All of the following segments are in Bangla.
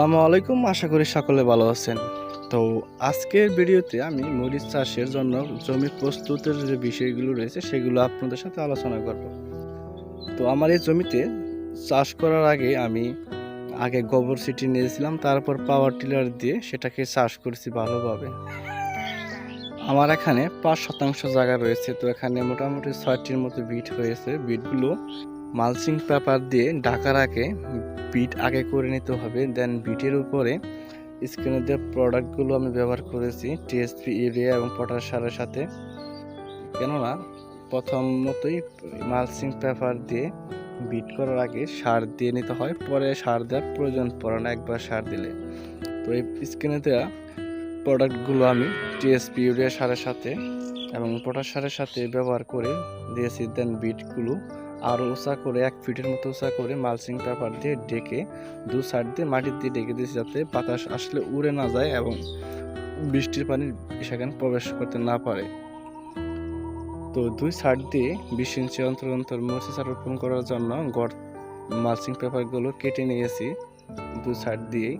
আলাইকুম, আশা করি সকলে ভালো আছেন। তো আজকের ভিডিওতে আমি মরিচ চাষের জন্য জমি প্রস্তুতের যে বিষয়গুলো রয়েছে, সেগুলো আপনাদের সাথে আলোচনা করব। তো আমার এই জমিতে চাষ করার আগে আমি আগে গোবর সিটি নিয়েছিলাম, তারপর পাওয়ার টিলার দিয়ে সেটাকে চাষ করেছি ভালোভাবে। আমার এখানে পাঁচ শতাংশ জায়গা রয়েছে, তো এখানে মোটামুটি ছয়টির মতো বিট হয়েছে। বিটগুলো মালচিং পেপার দিয়ে ঢাকার আগে বিট আগে করে নিতে হবে। দেন বিটের উপরে স্ক্রিনে দেওয়া প্রোডাক্টগুলো আমি ব্যবহার করেছি, টিএসপি, ইউরিয়া এবং পটাশ সারের সাথে। কেননা প্রথমতই মালসিং পেপার দিয়ে বিট করার আগে সার দিয়ে নিতে হয়। পরে সার দেওয়ার প্রয়োজন পড়ে না, একবার সার দিলে। তো এই স্ক্রিনে দেওয়া প্রোডাক্টগুলো আমি টিএসপি, ইউরিয়া সারের সাথে এবং পটাশ সারের সাথে ব্যবহার করে দিয়েছি। দেন বিটগুলো আরও উঁচা করে, এক ফিটের মতো উঁচা করে মালচিং পেপার দিয়ে ডেকে দু সাইড দিয়ে মাটি দিয়ে ডেকে দিয়েছি যাতে বাতাস আসলে উড়ে না যায় এবং বৃষ্টির পানি সেখানে প্রবেশ করতে না পারে। তো দুই সাইড দিয়ে বিশ ইঞ্চি অন্তর অন্তর মরিচা রোপণ করার জন্য গড় মালচিং পেপারগুলো কেটে নিয়েছি। দু সাইড দিয়েই।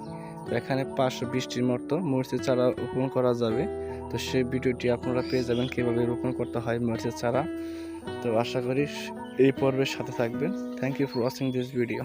তো এখানে পাঁচশো বিশটির মতো মরিচের চারা রোপণ করা যাবে। তো সেই ভিডিওটি আপনারা পেয়ে যাবেন কীভাবে রোপণ করতে হয় মরিচের চারা। তো আশা করি এই পর্বের সাথে থাকবেন। Thank you for watching this video